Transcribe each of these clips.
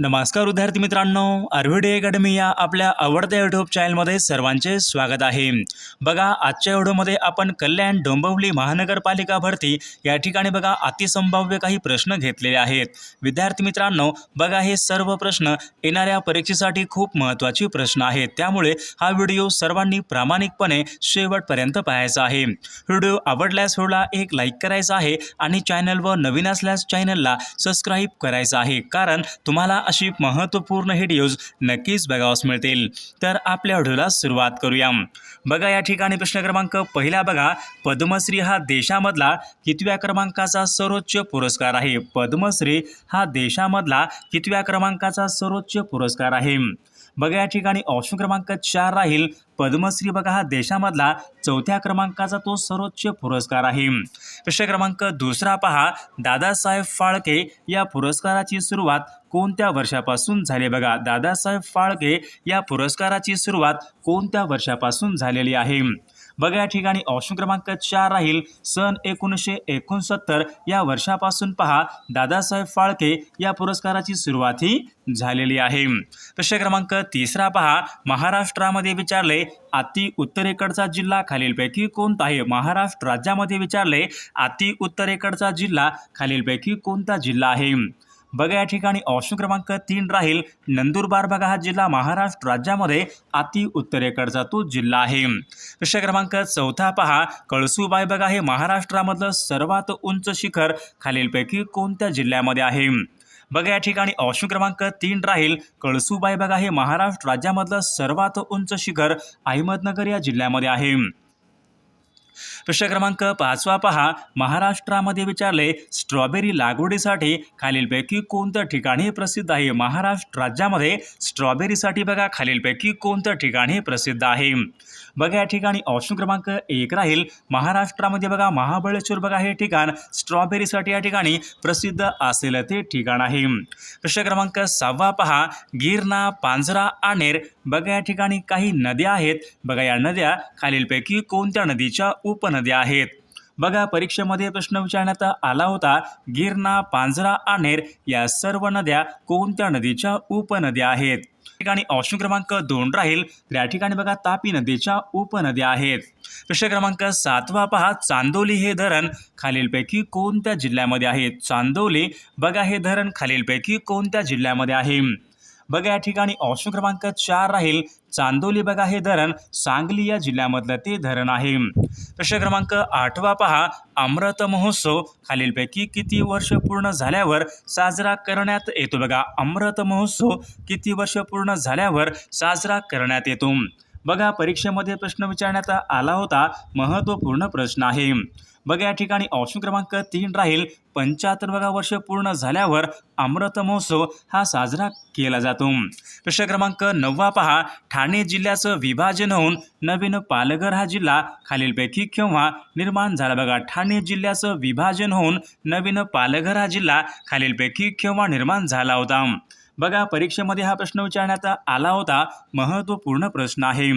नमस्कार विद्यार्थी मित्रांनो आरव्हीडी अकॅडमी या आपल्या आवडत्या युट्यूब चॅनलमध्ये सर्वांचे स्वागत आहे. बघा आजच्या व्हिडिओमध्ये आपण कल्याण डोंबिवली महानगरपालिका भरती या ठिकाणी बघा अतिसंभाव्य काही प्रश्न घेतलेले आहेत. विद्यार्थी मित्रांनो बघा हे सर्व प्रश्न येणाऱ्या परीक्षेसाठी खूप महत्त्वाचे प्रश्न आहेत. त्यामुळे हा व्हिडिओ सर्वांनी प्रामाणिकपणे शेवटपर्यंत पाहायचा आहे. व्हिडिओ आवडल्यास व्हिडिओला एक लाईक करायचा आहे आणि चॅनलवर नवीन असल्यास चॅनलला सबस्क्राईब करायचं आहे. कारण तुम्हाला अशी महत्त्वपूर्ण व्हिडिओज नक्कीच बघावास मिळतील. तर आपल्या व्हिडिओला सुरुवात करूया. बघा या ठिकाणी प्रश्न क्रमांक पहिला बघा. पद्मश्री हा देशामधला कितव्या क्रमांकाचा सर्वोच्च पुरस्कार आहे? पद्मश्री हा देशामधला कितव्या क्रमांकाचा सर्वोच्च पुरस्कार आहे? बघा या ठिकाणी ऑप्शन क्रमांक चार राहील. पद्मश्री बघा हा देशामधला चौथ्या क्रमांकाचा तो सर्वोच्च पुरस्कार आहे. प्रश्न क्रमांक दुसरा पहा. दादासाहेब फाळके या पुरस्काराची सुरुवात कोणत्या वर्षापासून झाली? बघा दादासाहेब फाळके या पुरस्काराची सुरुवात कोणत्या वर्षापासून झालेली आहे? बघा या ठिकाणी ऑप्शन क्रमांक चार राहील. सन एकोणीसशे एकोणसत्तर. या वर्षापासून पहा दादासाहेब फाळके या पुरस्काराची सुरुवात ही झालेली आहे. प्रश्न क्रमांक तिसरा पहा. महाराष्ट्रामध्ये विचारले अति उत्तरेकडचा जिल्हा खालीलपैकी कोणता आहे? महाराष्ट्र राज्यामध्ये विचारले अति उत्तरेकडचा जिल्हा खालीलपैकी कोणता जिल्हा आहे? बघा या ठिकाणी ऑप्शन क्रमांक तीन राहील नंदुरबार. बघा हा जिल्हा महाराष्ट्र राज्यामध्ये अति उत्तरेकडचा तो जिल्हा आहे. प्रश्न क्रमांक चौथा पहा. कळसूबाई बघा हे महाराष्ट्रामधलं सर्वात उंच शिखर खालीलपैकी कोणत्या जिल्ह्यामध्ये आहे? बघा या ठिकाणी ऑप्शन क्रमांक तीन राहील कळसूबाई बघा हे महाराष्ट्र राज्यामधलं सर्वात उंच शिखर अहमदनगर या जिल्ह्यामध्ये आहे. प्रश्न क्रमांक पाचवा पहा. महाराष्ट्रामध्ये विचारले स्ट्रॉबेरी लागवडीसाठी खालीलपैकी कोणतं ठिकाण हे प्रसिद्ध आहे? महाराष्ट्र राज्यामध्ये स्ट्रॉबेरीसाठी बघा खालीलपैकी कोणतं ठिकाण हे प्रसिद्ध आहे? बघा या ठिकाणी ऑप्शन क्रमांक एक राहील. महाराष्ट्रामध्ये बघा महाबळेश्वर बघा हे ठिकाण स्ट्रॉबेरीसाठी या ठिकाणी प्रसिद्ध असेल ते ठिकाण आहे. प्रश्न क्रमांक सहावा पहा. गिरणा पांझरा आनेर बघा या ठिकाणी काही नद्या आहेत. बघा या नद्या खालीलपैकी कोणत्या नदीच्या उप नद्या आहेत. बघा परीक्षेमध्ये प्रश्न विचारण्यात आला होता गिरणा पांझरा आनेर या सर्व नद्या कोणत्या नदीच्या उपनद्या आहेत? ठिकाणी ऑप्शन क्रमांक दोन राहील. तर या ठिकाणी बघा तापी नदीच्या उपनद्या आहेत. प्रश्न क्रमांक सातवा पहा. चांदोली हे धरण खालीलपैकी कोणत्या जिल्ह्यामध्ये आहे? चांदोली बघा हे धरण खालीलपैकी कोणत्या जिल्ह्यामध्ये आहे? बघा या ठिकाणी ऑप्शन क्रमांक चार राहील. चांदोली बघा हे धरण. सांगली या जिल्ह्यामधलं ते धरण आहे. प्रश्न क्रमांक आठवा पहा. अमृत महोत्सव. खालीलपैकी किती वर्ष पूर्ण झाल्यावर साजरा करण्यात येतो? बघा अमृत महोत्सव किती वर्ष पूर्ण झाल्यावर साजरा करण्यात येतो? बघा परीक्षेमध्ये प्रश्न विचारण्यात आला होता. महत्त्वपूर्ण प्रश्न आहे. बघा या ठिकाणी ऑप्शन क्रमांक तीन राहील. पंच्याहत्तर बघा वर्ष पूर्ण झाल्यावर अमृत महोत्सव हा साजरा केला जातो. प्रश्न क्रमांक नववा पहा. ठाणे जिल्ह्याचं विभाजन होऊन नवीन पालघर हा जिल्हा खालीलपैकी केव्हा निर्माण झाला? बघा ठाणे जिल्ह्याचं विभाजन होऊन नवीन पालघर हा जिल्हा खालीलपैकी केव्हा निर्माण झाला होता? बघा परीक्षेमध्ये हा प्रश्न विचारण्यात आला होता. महत्त्वपूर्ण प्रश्न आहे.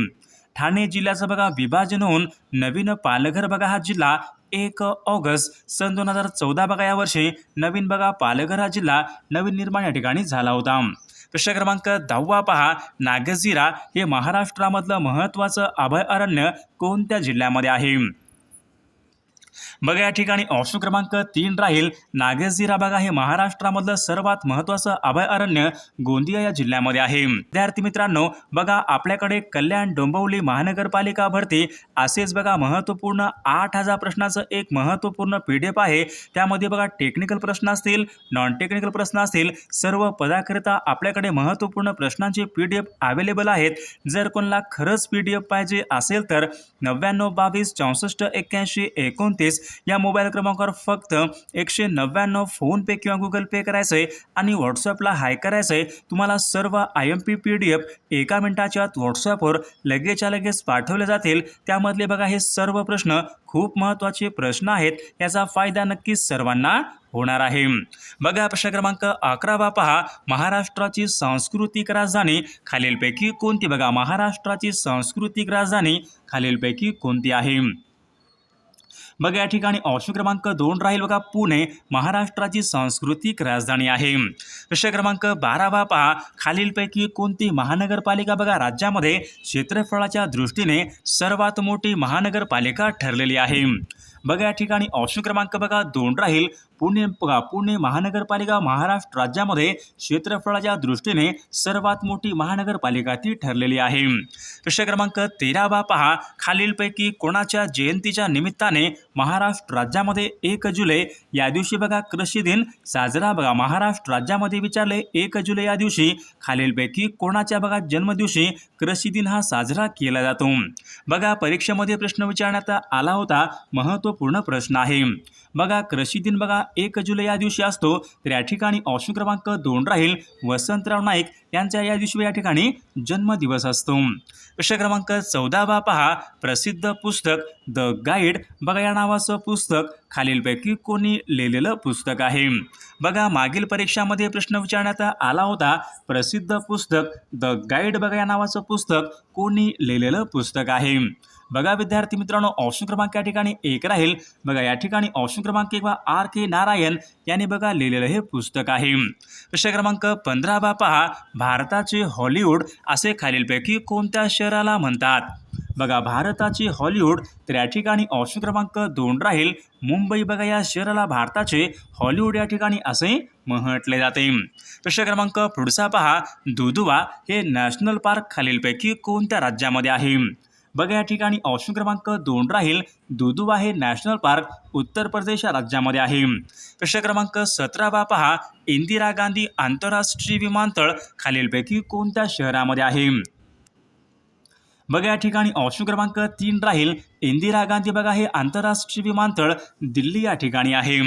ठाणे जिल्ह्याचं बघा विभाजन होऊन नवीन पालघर बघा हा जिल्हा एक ऑगस्ट सन दोन हजार चौदा बघा या वर्षी नवीन बघा पालघर हा जिल्हा नवीन निर्माण या ठिकाणी झाला होता. प्रश्न क्रमांक दहावा पहा नागझिरा हे महाराष्ट्रामधलं महत्त्वाचं अभयारण्य कोणत्या जिल्ह्यामध्ये आहे? बघा या ठिकाणी ऑप्शन क्रमांक तीन राहील नागझिरा भाग हे महाराष्ट्रामधलं सर्वात महत्त्वाचं अभयारण्य गोंदिया या जिल्ह्यामध्ये आहे. विद्यार्थी मित्रांनो बघा आपल्याकडे कल्याण डोंबवली महानगरपालिका भरती असेच बघा महत्त्वपूर्ण आठ हजार प्रश्नाचं एक महत्त्वपूर्ण पी डी एफ आहे. त्यामध्ये बघा टेक्निकल प्रश्न असतील नॉन टेक्निकल प्रश्न असतील सर्व पदाकरिता आपल्याकडे महत्त्वपूर्ण प्रश्नांचे पी डी एफ अवेलेबल आहेत. जर कोणाला खरंच पी डी एफ पाहिजे असेल तर नव्याण्णव बावीस चौसष्ट एक्क्याऐंशी एकोणतीस या मोबाईल क्रमांकावर फक्त एकशे नव्याण्णव फोनपे किंवा गुगल पे करायचं आहे आणि व्हॉट्सअपला हाय करायचं आहे तुम्हाला सर्व I M P P D F एका मिनिटाच्या आत व्हॉट्सअपवर लगेचच्या लगेच पाठवले जातील. त्यामधले बघा हे सर्व प्रश्न खूप महत्त्वाचे प्रश्न आहेत. याचा फायदा नक्कीच सर्वांना होणार आहे. बघा प्रश्न क्रमांक अकरावा पहा. महाराष्ट्राची सांस्कृतिक राजधानी खालीलपैकी कोणती? बघा महाराष्ट्राची सांस्कृतिक राजधानी खालीलपैकी कोणती आहे? बघा या ठिकाणी ऑप्शन क्रमांक दोन राहील बघा पुणे महाराष्ट्राची सांस्कृतिक राजधानी आहे. प्रश्न क्रमांक बारावा पहा. खालीलपैकी कोणती महानगरपालिका बघा राज्यामध्ये क्षेत्रफळाच्या दृष्टीने सर्वात मोठी महानगरपालिका ठरलेली आहे. बघा या ठिकाणी ऑप्शन क्रमांक बघा दोन राहील. पुणे बघा पुणे महानगरपालिका महाराष्ट्र राज्यामध्ये क्षेत्रफळाच्या दृष्टीने सर्वात मोठी महानगरपालिका ती ठरलेली आहे. प्रश्न क्रमांक तेरावा पहा. खालीलपैकी कोणाच्या जयंतीच्या निमित्ताने महाराष्ट्र राज्यामध्ये एक जुलै या दिवशी बघा कृषी दिन साजरा बघा. महाराष्ट्र राज्यामध्ये विचारले एक जुलै या दिवशी खालीलपैकी कोणाच्या बघा जन्मदिवशी कृषी दिन हा साजरा केला जातो? बघा परीक्षेमध्ये प्रश्न विचारण्यात आला होता महत्त्वपूर्ण प्रश्न आहे. बघा कृषी दिन बघा एक जुलै या दिवशी असतो तर या ठिकाणी ऑप्शन क्रमांक दोन राहील. वसंतराव नाईक यांचा या दिवशी या ठिकाणी जन्मदिवस असतो. प्रश्न क्रमांक चौदावा पहा. प्रसिद्ध पुस्तक द गाईड. बघा या नावाचं पुस्तक. खालीलपैकी कोणी लिहिलेलं पुस्तक आहे. बघा मागील परीक्षामध्ये प्रश्न विचारण्यात आला होता. प्रसिद्ध पुस्तक द गाईड. बघा या नावाचं पुस्तक. कोणी लिहिलेलं पुस्तक आहे. बघा विद्यार्थी मित्रांनो ऑप्शन क्रमांक या ठिकाणी एक राहील. बघा या ठिकाणी ऑप्शन क्रमांक एक आर के नारायण. यांनी बघा लिहिलेलं हे पुस्तक आहे. प्रश्न क्रमांक पंधरा बा पहा भारताचे हॉलिवूड असे खालीलपैकी कोणत्या शहराला म्हणतात? बघा भारताचे हॉलिवूड तर या ठिकाणी ऑप्शन क्रमांक दोन राहील. मुंबई बघा या शहराला भारताचे हॉलिवूड या ठिकाणी असे म्हटले जाते. प्रश्न क्रमांक पुढचा पहा दुधुवा हे नॅशनल पार्क खालीलपैकी कोणत्या राज्यामध्ये आहे? बघा या ठिकाणी ऑप्शन क्रमांक दोन राहील. दुधुवा हे नॅशनल पार्क उत्तर प्रदेश या राज्यामध्ये आहे. प्रश्न क्रमांक सतरावा पहा. इंदिरा गांधी आंतरराष्ट्रीय विमानतळ खालीलपैकी कोणत्या शहरामध्ये आहे? बघा या ठिकाणी ऑप्शन क्रमांक तीन राहील. इंदिरा गांधी बघा हे आंतरराष्ट्रीय विमानतळ दिल्ली या ठिकाणी आहे.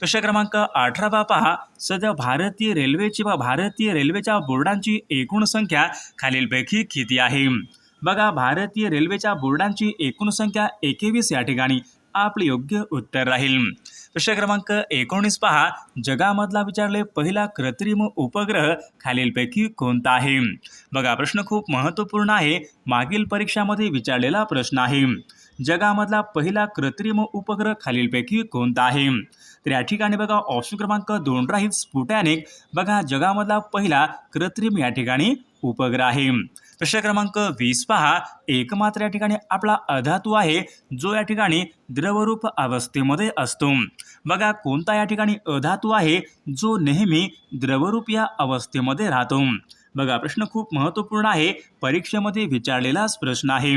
प्रश्न क्रमांक अठरावा पहा. सध्या भारतीय रेल्वेची व भारतीय रेल्वेच्या बोर्डांची एकूण संख्या खालीलपैकी किती आहे? बघा भारतीय रेल्वेच्या बोर्डांची एकूण संख्या एकेवीस या ठिकाणी. आपले योग्य उत्तर राहील. प्रश्न क्रमांक एकोणीस पहा. जगामधला विचारले पहिला कृत्रिम उपग्रह खालीलपैकी कोणता आहे? बघा प्रश्न खूप महत्त्वपूर्ण आहे. मागील परीक्षामध्ये विचारलेला प्रश्न आहे. जगामधला पहिला कृत्रिम उपग्रह खालीलपैकी कोणता आहे? तर या ठिकाणी बघा ऑप्शन क्रमांक दोन राहील. स्पुटॅनिक बघा जगामधला पहिला कृत्रिम या ठिकाणी उपग्रह आहे. प्रश्न क्रमांक वीस पहा. एकमात्र या ठिकाणी आपला अधातू आहे जो या ठिकाणी द्रवरूप अवस्थेमध्ये असतो. बघा कोणता या ठिकाणी अधातू आहे जो नेहमी द्रवरूप या अवस्थेमध्ये राहतो? बघा प्रश्न खूप महत्त्वपूर्ण आहे. परीक्षेमध्ये विचारलेलाच प्रश्न आहे.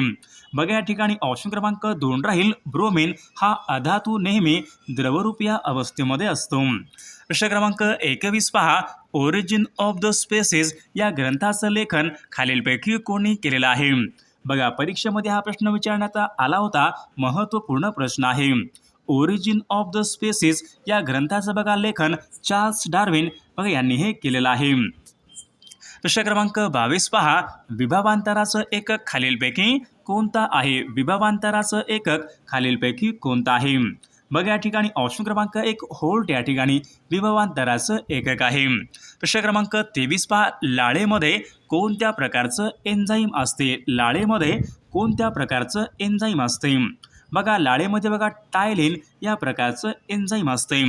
बघा या ठिकाणी ऑप्शन क्रमांक दोन राहील. ब्रोमेन हा अधातू नेहमी द्रवरूप या अवस्थेमध्ये असतो. प्रश्न क्रमांक एकवीस पहा. ओरिजिन ऑफ द स्पेसिस या ग्रंथाचं लेखन खालीलपैकी कोणी केलेलं आहे. बघा परीक्षेमध्ये हा प्रश्न विचारण्यात आला होता महत्त्वपूर्ण प्रश्न आहे. ओरिजिन ऑफ द स्पेसिस या ग्रंथाचं बघा लेखन चार्ल्स डार्विन बघा यांनी हे केलेलं आहे. प्रश्न क्रमांक बावीस पहा. विभावांतराचं एकक खालीलपैकी कोणता आहे? विभावांतराचं एकक खालीलपैकी कोणता आहे? मग या ठिकाणी ऑप्शन क्रमांक एक होल्ट या ठिकाणी विभवांतराचं एकक आहे. प्रश्न क्रमांक तेवीस पहा. लाळेमध्ये कोणत्या प्रकारचं एन्झाईम असते? लाळेमध्ये कोणत्या प्रकारचं एन्झाईम असते? बघा लाळेमध्ये बघा टायलिन या प्रकारचं एन्झाईम असते.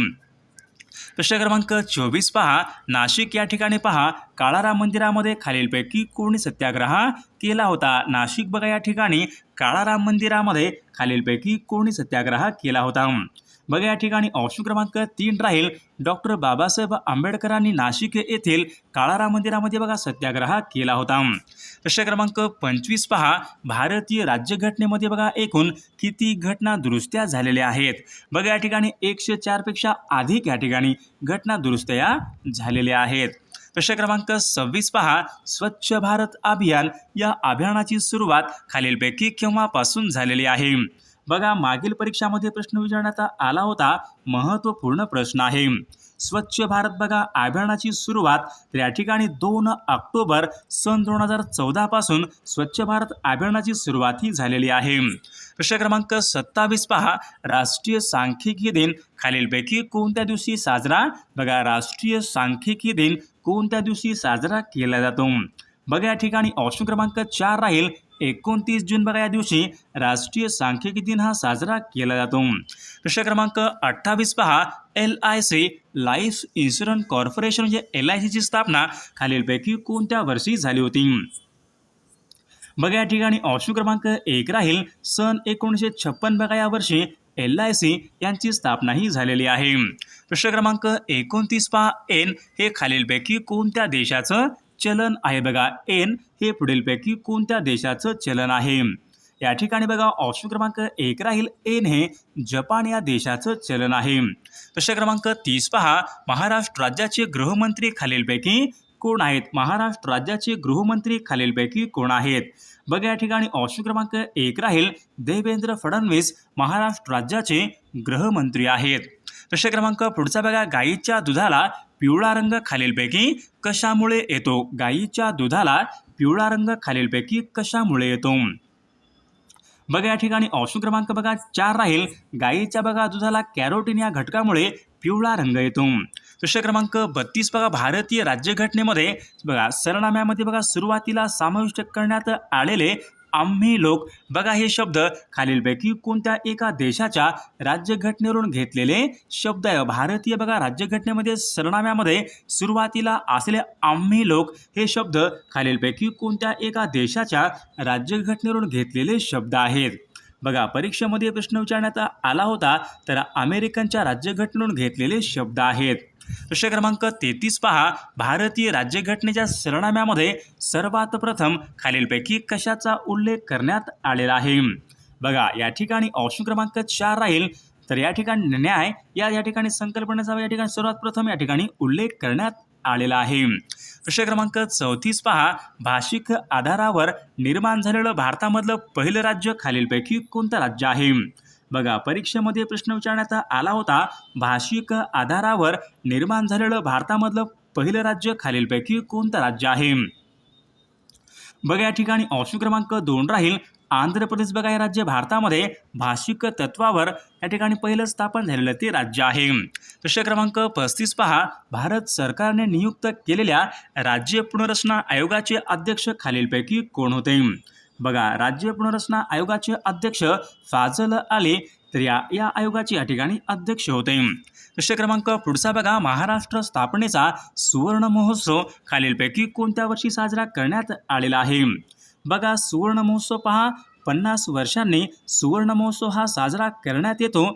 प्रश्न क्रमांक चोवीस पहा. नाशिक या ठिकाणी पहा. काळाराम मंदिरामध्ये खालीलपैकी कोणी सत्याग्रह केला होता? नाशिक बघा या ठिकाणी. काळाराम मंदिरामध्ये खालीलपैकी कोणी सत्याग्रह केला होता? बघा या ठिकाणी ऑप्शन क्रमांक तीन राहील. डॉक्टर बाबासाहेब आंबेडकरांनी नाशिक येथील काळाराम मंदिरामध्ये बघा सत्याग्रह केला होता. प्रश्न क्रमांक पंचवीस पहा. भारतीय राज्यघटनेमध्ये बघा एकूण किती घटना दुरुस्त्या झालेल्या आहेत? बघा या ठिकाणी एकशे चारपेक्षा अधिक या ठिकाणी घटना दुरुस्त्या झालेल्या आहेत. प्रश्न क्रमांक सव्वीस पहा. स्वच्छ भारत अभियान या अभियानाची सुरुवात खालीलपैकी केव्हापासून झालेली आहे? बघा मागील परीक्षामध्ये प्रश्न विचारण्यात आला होता महत्त्वपूर्ण प्रश्न आहे. स्वच्छ भारत बघा अभियानाची सुरुवात या ठिकाणी दोन ऑक्टोबर सन दोन हजार चौदापासून स्वच्छ भारत अभियानाची सुरुवात ही झालेली आहे. प्रश्न क्रमांक सत्तावीस पहा. राष्ट्रीय सांख्यिकी दिन खालीलपैकी कोणत्या दिवशी साजरा? बघा राष्ट्रीय सांख्यिकी दिन कोणत्या दिवशी साजरा केला जातो? बघा या ठिकाणी ऑप्शन क्रमांक चार राहील. एकोणतीस जून बघा या दिवशी राष्ट्रीय सांख्यिकी दिन हा साजरा केला जातो. प्रश्न क्रमांक अठ्ठावीस पहा. L I C life insurance corporation म्हणजे एल आय सीची स्थापना खालीलपैकी कोणत्या वर्षी झाली होती? बघा या ठिकाणी ऑप्शन क्रमांक एक राहील. सन एकोणीसशे छप्पन बघा या वर्षी एल आय सी यांची स्थापनाही झालेली आहे. प्रश्न क्रमांक एकोणतीस पहा. एन हे खालीलपैकी कोणत्या देशाचं चलन आहे बघा. एन हे पुढीलपैकी कोणत्या देशाचं चलन आहे? या ठिकाणी बघा ऑप्शन क्रमांक एक राहील. एन हे जपान या देशाचं चलन आहे. प्रश्न क्रमांक तीस पहा. महाराष्ट्र राज्याचे गृहमंत्री खालीलपैकी कोण आहेत? महाराष्ट्र राज्याचे गृहमंत्री खालीलपैकी कोण आहेत? बघा या ठिकाणी ऑप्शन क्रमांक एक राहील. देवेंद्र फडणवीस महाराष्ट्र राज्याचे गृहमंत्री आहेत. प्रश्न क्रमांक पुढचा बघा. गायीच्या दुधाला पिवळा रंग खालीलपैकी कशामुळे येतो? गाईच्या दुधाला पिवळा रंग खालीलपैकी कशामुळे येतो? बघा या ठिकाणी ऑप्शन क्रमांक बघा चार राहील. गाईच्या बघा दुधाला कॅरोटीन या घटकामुळे पिवळा रंग येतो. प्रश्न क्रमांक बत्तीस बघा भारतीय राज्यघटनेमध्ये बघा सरनाम्यामध्ये बघा सुरुवातीला समाविष्ट करण्यात आलेले आम्ही लोक. बघा हे शब्द खालीलपैकी कोणत्या एका देशाच्या राज्यघटनेवरून घेतलेले शब्द आहे. भारतीय बघा राज्यघटनेमध्ये सरनाम्यामध्ये सुरुवातीला असलेले आम्ही लोक हे शब्द खालीलपैकी कोणत्या एका देशाच्या राज्यघटनेवरून घेतलेले शब्द आहेत. बघा परीक्षेमध्ये प्रश्न विचारण्यात आला होता तर अमेरिकनच्या राज्यघटनेवरून घेतलेले शब्द आहेत. प्रश्न क्रमांक तेहतीस पहा. भारतीय राज्यघटनेच्या सरनाम्यामध्ये सर्वात प्रथम खालीलपैकी कशाचा उल्लेख करण्यात आलेला आहे? बघा या ठिकाणी ऑप्शन क्रमांक चार राहील. तर या ठिकाणी न्याय या या ठिकाणी संकल्पनेचा या ठिकाणी सर्वात प्रथम या ठिकाणी उल्लेख करण्यात आलेला आहे. प्रश्न क्रमांक चौतीस पहा. भाषिक आधारावर निर्माण झालेलं भारतामधलं पहिलं राज्य खालीलपैकी कोणतं राज्य आहे? बघा परीक्षेमध्ये प्रश्न विचारण्यात आला होता भाषिक आधारावर निर्माण झालेलं भारतामधलं पहिलं राज्य खालीलपैकी कोणतं राज्य आहे? बघा या ठिकाणी ऑप्शन क्रमांक दोन राहील. आंध्र प्रदेश बघा हे राज्य भारतामध्ये भाषिक तत्वावर या ठिकाणी पहिलं स्थापन झालेलं ते राज्य आहे. प्रश्न क्रमांक पस्तीस पहा. भारत सरकारने नियुक्त केलेल्या राज्य पुनर्रचना आयोगाचे अध्यक्ष खालीलपैकी कोण होते? बघा राज्य पुनर्रचना आयोगाचे अध्यक्ष फाजल आले तर या या आयोगाचे या ठिकाणी अध्यक्ष होते. प्रश्न क्रमांक पुढचा बघा महाराष्ट्र स्थापनेचा सुवर्ण महोत्सव खालीलपैकी कोणत्या वर्षी साजरा करण्यात आलेला आहे? बघा सुवर्ण महोत्सव पहा पन्नास वर्षांनी सुवर्ण महोत्सव हा साजरा करण्यात येतो.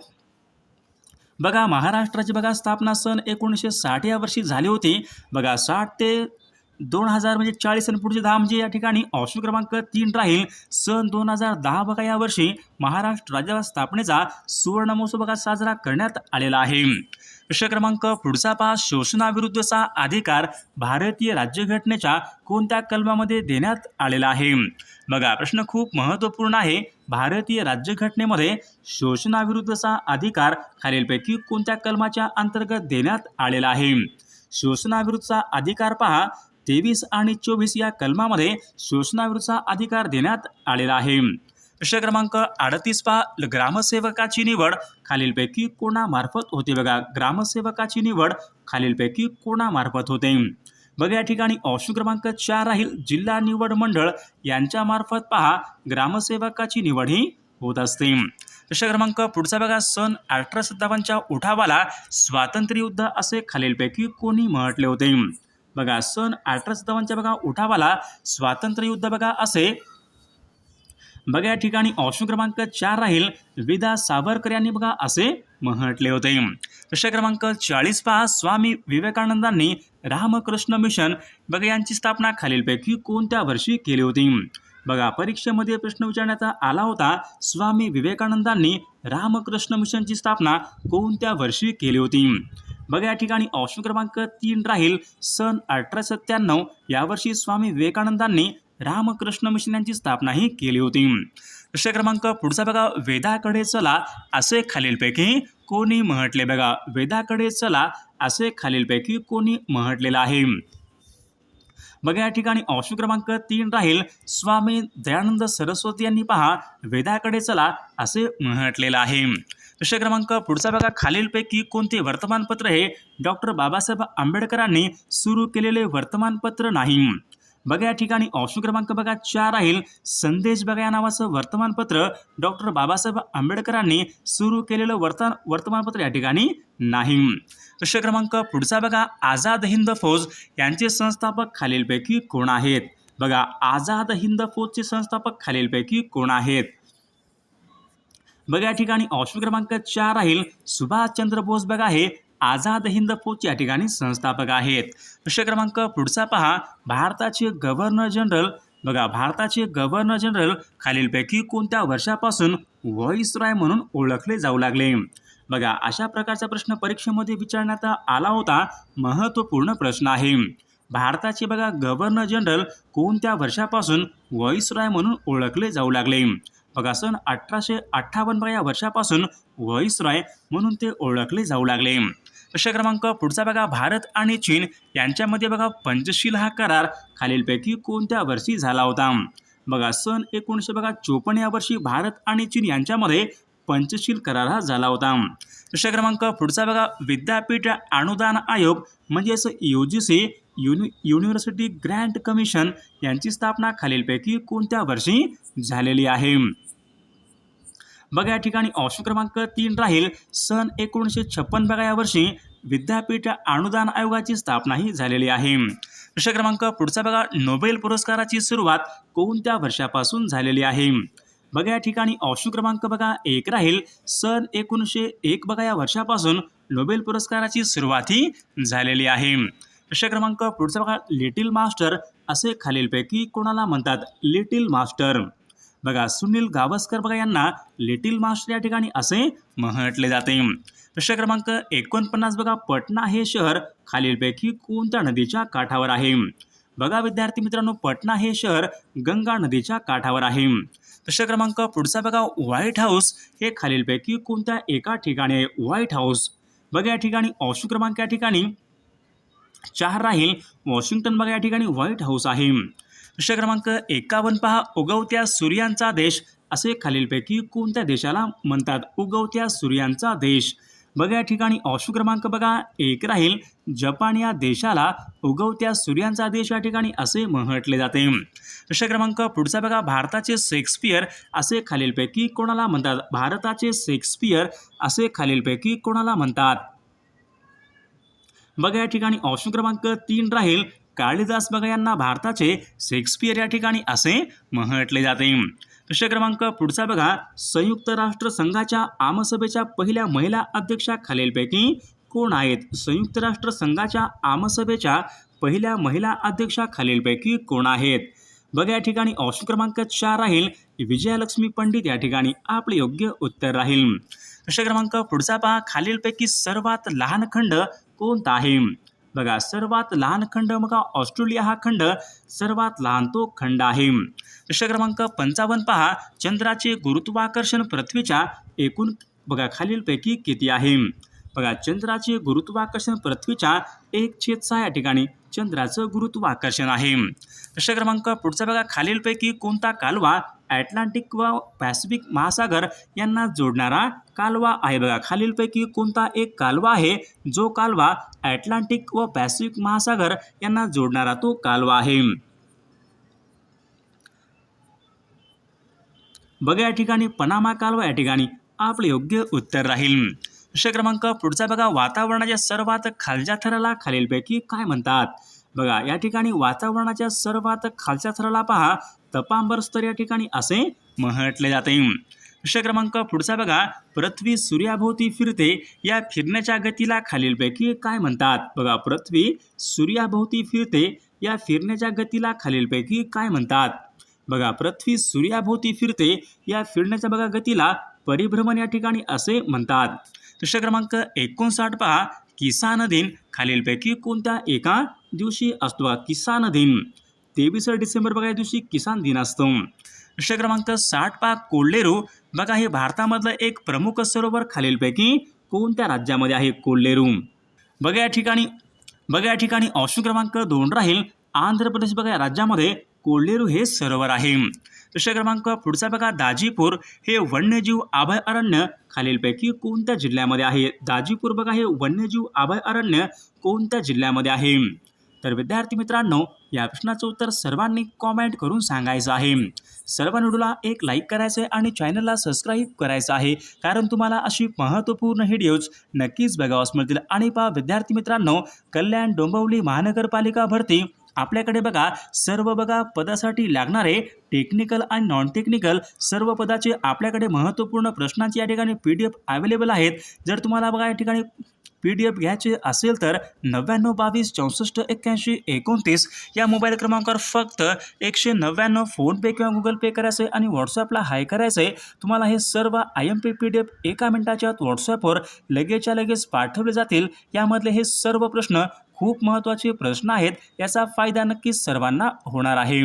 बघा महाराष्ट्राची बघा स्थापना सन एकोणीसशे साठ या वर्षी झाली होती. बघा साठ ते दोन हजार म्हणजे चाळीस आणि पुढचे दहा म्हणजे या ठिकाणी ऑप्शन क्रमांक तीन राहील. सन दोन हजार दहा बघा या वर्षी महाराष्ट्र राज्य स्थापनेचा सुवर्ण महोत्सव बघा साजरा करण्यात आलेला आहे. प्रश्न क्रमांक पुढचा पहा. शोषणाविरुद्धचा अधिकार भारतीय राज्यघटनेच्या कोणत्या कलमामध्ये देण्यात आलेला आहे? बघा प्रश्न खूप महत्त्वपूर्ण आहे. भारतीय राज्यघटनेमध्ये शोषणाविरुद्धचा अधिकार खालीलपैकी कोणत्या कलमाच्या अंतर्गत देण्यात आलेला आहे? शोषणाविरुद्धचा अधिकार पहा. तेवीस आणि चोवीस या कलमामध्ये शोषणाविरुद्धचा अधिकार देण्यात आलेला आहे. प्रश्न क्रमांक अडतीस पहा. ग्रामसेवकाची निवड खालीलपैकी कोणामार्फत होते बघा. ग्रामसेवकाची निवड खालीलपैकी कोणामार्फत होते? बघा या ठिकाणी ऑप्शन क्रमांक चार राहील. जिल्हा निवड मंडळ यांच्यामार्फत पहा. ग्रामसेवकाची निवड ही होत असते. प्रश्न क्रमांक पुढचा बघा. सन अठरा सत्तावन्नच्या उठावाला स्वातंत्र्य युद्ध असे खालीलपैकी कोणी म्हटले होते? बघा सन अठरा सत्तावन्नच्या बघा उठावाला स्वातंत्र्य युद्ध बघा असे. बघा या ठिकाणी ऑप्शन क्रमांक चार राहील विदा सावरकर यांनी बघा असे म्हटले होते. प्रश्न क्रमांक चाळीस पहा स्वामी विवेकानंदांनी रामकृष्ण मिशन बघा यांची स्थापना खालीलपैकी कोणत्या वर्षी केली होती? बघा परीक्षेमध्ये प्रश्न विचारण्यात आला होता स्वामी विवेकानंदांनी रामकृष्ण मिशनची स्थापना कोणत्या वर्षी केली होती? बघा या ठिकाणी ऑप्शन क्रमांक तीन राहील सन अठरा सत्त्याण्णव. यावर्षी स्वामी विवेकानंदांनी रामकृष्ण मिशन यांची स्थापनाही केली होती. प्रश्न क्रमांक पुढचा बघा वेदाकडे चला असे खालीलपैकी कोणी म्हटले बघा वेदाकडे चला असे खालीलपैकी कोणी म्हटलेलं आहे. बघा या ठिकाणी ऑप्शन क्रमांक तीन राहील स्वामी दयानंद सरस्वती यांनी पहा वेदाकडे चला असे म्हटलेलं आहे. प्रश्न क्रमांक पुढचा बघा. खालीलपैकी कोणते वर्तमानपत्र हे डॉक्टर बाबासाहेब आंबेडकरांनी सुरू केलेले वर्तमानपत्र नाही? बघा या ठिकाणी ऑप्शन क्रमांक बघा चार राहील. संदेश बघा या नावाचं वर्तमानपत्र डॉक्टर बाबासाहेब आंबेडकरांनी सुरू केलेलं वर्तमान वर्तमानपत्र या ठिकाणी नाही. प्रश्न क्रमांक पुढचा बघा. आझाद हिंद फौज यांचे संस्थापक खालीलपैकी कोण आहेत? बघा आझाद हिंद फौजचे संस्थापक खालीलपैकी कोण आहेत? बघा या ठिकाणी ऑप्शन क्रमांक चार राहील. सुभाषचंद्र बोस बघा हे आझाद हिंद फौज या ठिकाणी संस्थापक आहेत. प्रश्न क्रमांक पुढचा पहा. भारताचे गव्हर्नर जनरल बघा भारताचे गव्हर्नर जनरल खालीलपैकी कोणत्या वर्षापासून व्हॉइस रॉय म्हणून ओळखले जाऊ लागले? बघा अशा प्रकारचा प्रश्न परीक्षेमध्ये विचारण्यात आला होता महत्त्वपूर्ण प्रश्न आहे. भारताचे बघा गव्हर्नर जनरल कोणत्या वर्षापासून व्हॉइस रॉय म्हणून ओळखले जाऊ लागले? बघा सन अठराशे अठ्ठावन्न या वर्षापासून व्हॉइस रॉय म्हणून ते ओळखले जाऊ लागले. प्रश्न क्रमांक पुढचा बघा भारत आणि चीन यांच्यामध्ये बघा पंचशील हा करार खालीलपैकी कोणत्या वर्षी झाला होता? बघा सन एकोणीसशे बघा चोपन्न या वर्षी भारत आणि चीन यांच्यामध्ये पंचशील करार हा झाला होता. प्रश्न क्रमांक पुढचा बघा विद्यापीठ अनुदान आयोग म्हणजेच U G C uni university grant commission यांची स्थापना खालीलपैकी कोणत्या वर्षी झालेली आहे? बघा या ठिकाणी ऑप्शन क्रमांक तीन राहील. सन एकोणीसशे छप्पन बघा या वर्षी विद्यापीठ अनुदान आयोगाची स्थापना ही झालेली आहे. प्रश्न क्रमांक पुढचा बघा नोबेल पुरस्काराची सुरुवात कोणत्या वर्षापासून झालेली आहे? बघा या ठिकाणी ऑप्शन क्रमांक बघा एक राहील. सन एकोणीसशे एक बघा या वर्षापासून नोबेल पुरस्काराची सुरुवात ही झालेली आहे. प्रश्न क्रमांक पुढचा बघा लिटिल मास्टर असे खालीलपैकी कोणाला म्हणतात? Little master. बघा सुनील गावस्कर बघा यांना लिटिल मास्टर या ठिकाणी असे म्हटले जाते. प्रश्न क्रमांक एकोणपन्नास बघा पटना हे शहर खालीलपैकी कोणत्या नदीच्या काठावर आहे? बघा विद्यार्थी मित्रांनो पटना हे शहर गंगा नदीच्या काठावर आहे. प्रश्न क्रमांक पुढचा बघा व्हाईट हाऊस हे खालीलपैकी कोणत्या एका ठिकाणी आहे? White House. बघा या ठिकाणी ऑप्शन क्रमांक या ठिकाणी चार राहील. वॉशिंग्टन बघा या ठिकाणी व्हाईट हाऊस आहे. प्रश्न क्रमांक एकावन्न पहा. उगवत्या सूर्यांचा देश. असे खालीलपैकी कोणत्या देशाला म्हणतात उगवत्या सूर्यांचा देश? बघा या ठिकाणी ऑप्शन क्रमांक बघा. एक राहील. जपान या देशाला उगवत्या सूर्यांचा देश या ठिकाणी असे म्हटले जाते. प्रश्न क्रमांक पुढचा बघा. भारताचे शेक्सपियर. असे खालीलपैकी कोणाला म्हणतात? भारताचे शेक्सपियर. असे खालीलपैकी कोणाला म्हणतात? बघा या ठिकाणी ऑप्शन क्रमांक तीन राहील. कालिदास बघा यांना भारताचे शेक्सपियर या ठिकाणी असे म्हटले जाते. प्रश्न क्रमांक पुढचा बघा. संयुक्त राष्ट्र संघाच्या आमसभेच्या पहिल्या महिला अध्यक्षा खालीलपैकी कोण आहेत? संयुक्त राष्ट्र संघाच्या आमसभेच्या पहिल्या महिला अध्यक्षा खालीलपैकी कोण आहेत? बघा या ठिकाणी ऑप्शन क्रमांक चार राहील. विजयालक्ष्मी पंडित या ठिकाणी आपले योग्य उत्तर राहील. प्रश्न क्रमांक पुढचा पहा. खालीलपैकी सर्वात लहान खंड कोणता आहे? बघा सर्वात लहान खंड बघा ऑस्ट्रेलिया हा खंड सर्वात लहान तो खंड आहे. प्रश्न क्रमांक पंचावन्न पहा चंद्राचे गुरुत्वाकर्षण पृथ्वीच्या एकूण बघा खालीलपैकी किती आहे? बघा चंद्राचे गुरुत्वाकर्षण पृथ्वीच्या एक छेद सहा या ठिकाणी चंद्राचं गुरुत्वाकर्षण आहे. प्रश्न क्रमांक पुढचा बघा खालीलपैकी कोणता कालवा ॲटलांटिक व पॅसिफिक महासागर यांना जोडणारा कालवा आहे. बघा खालीलपैकी कोणता एक कालवा आहे? जो कालवा ॲटलांटिक व पॅसिफिक महासागर यांना जोडणारा तो कालवा आहे. बघा या ठिकाणी पनामा कालवा या ठिकाणी आपले योग्य उत्तर राहील. प्रश्न क्रमांक पुढचा बघा वातावरणाच्या सर्वात खालच्या थराला खालीलपैकी काय म्हणतात? बघा या ठिकाणी वातावरणाच्या सर्वात खालच्या थराला पहा. तपांबरस्तर या ठिकाणी असे म्हटले जाते. प्रश्न क्रमांक पुढचा बघा. पृथ्वी सूर्याभोवती फिरते या फिरण्याच्या गतीला खालीलपैकी काय म्हणतात? बघा पृथ्वी सूर्याभोवती फिरते या फिरण्याच्या गतीला खालीलपैकी काय म्हणतात? बघा पृथ्वी सूर्याभोवती फिरते या फिरण्याच्या बघा गतीला परिभ्रमण या ठिकाणी असे म्हणतात. प्रश्न क्रमांक एकोणसाठ पहा. किसान दिन खालीलपैकी कोणत्या एका दिवशी असतो? किसान दिन. तेवीस डिसेंबर बघा या दिवशी किसान दिन असतो. प्रश्न क्रमांक साठ पाच कोल्हेरू. बघा हे भारतामधलं एक प्रमुख सरोवर खालीलपैकी कोणत्या राज्यामध्ये आहे कोल्हेरू? बघा या ठिकाणी बघा या ठिकाणी ऑप्शन क्रमांक दोन राहील. आंध्र प्रदेश बघा या राज्यामध्ये कोल्हेरू हे सरोवर आहे. प्रश्न क्रमांक पुढचा बघा दाजीपूर. हे वन्यजीव अभयारण्य खालीलपैकी कोणत्या जिल्ह्यामध्ये आहे? दाजीपूर बघा हे वन्यजीव अभयारण्य कोणत्या जिल्ह्यामध्ये आहे? तर विद्यार्थी मित्रांनो या प्रश्नाचं उत्तर सर्वांनी कॉमेंट करून सांगायचं आहे. सर्व व्हिडिओला एक लाईक करायचं आहे आणि चॅनलला सबस्क्राईब करायचं आहे. कारण तुम्हाला अशी महत्त्वपूर्ण व्हिडिओज नक्कीच बघावास मिळतील. आणि पहा विद्यार्थी मित्रांनो कल्याण डोंबिवली महानगरपालिका भरती. आपल्याकडे बघा सर्व बघा पदासाठी लागणारे टेक्निकल आणि नॉन टेक्निकल सर्व पदाचे आपल्याकडे महत्त्वपूर्ण प्रश्नांची या ठिकाणी पी डी एफ अवेलेबल आहेत. जर तुम्हाला बघा या ठिकाणी पी डी एफ घ्यायचे असेल तर नव्याण्णव बावीस चौसष्ट एक्क्याऐंशी एकोणतीस या मोबाईल क्रमांकावर फक्त एकशे नव्याण्णव फोनपे किंवा गुगल पे करायचं आहे आणि व्हॉट्सअपला हाय करायचं आहे तुम्हाला हे सर्व I M P P D F एका मिनिटाच्या आत व्हॉट्सॲपवर लगेचच्या लगेच पाठवले जातील. यामधले हे सर्व प्रश्न खूप महत्त्वाचे प्रश्न आहेत याचा फायदा नक्कीच सर्वांना होणार आहे.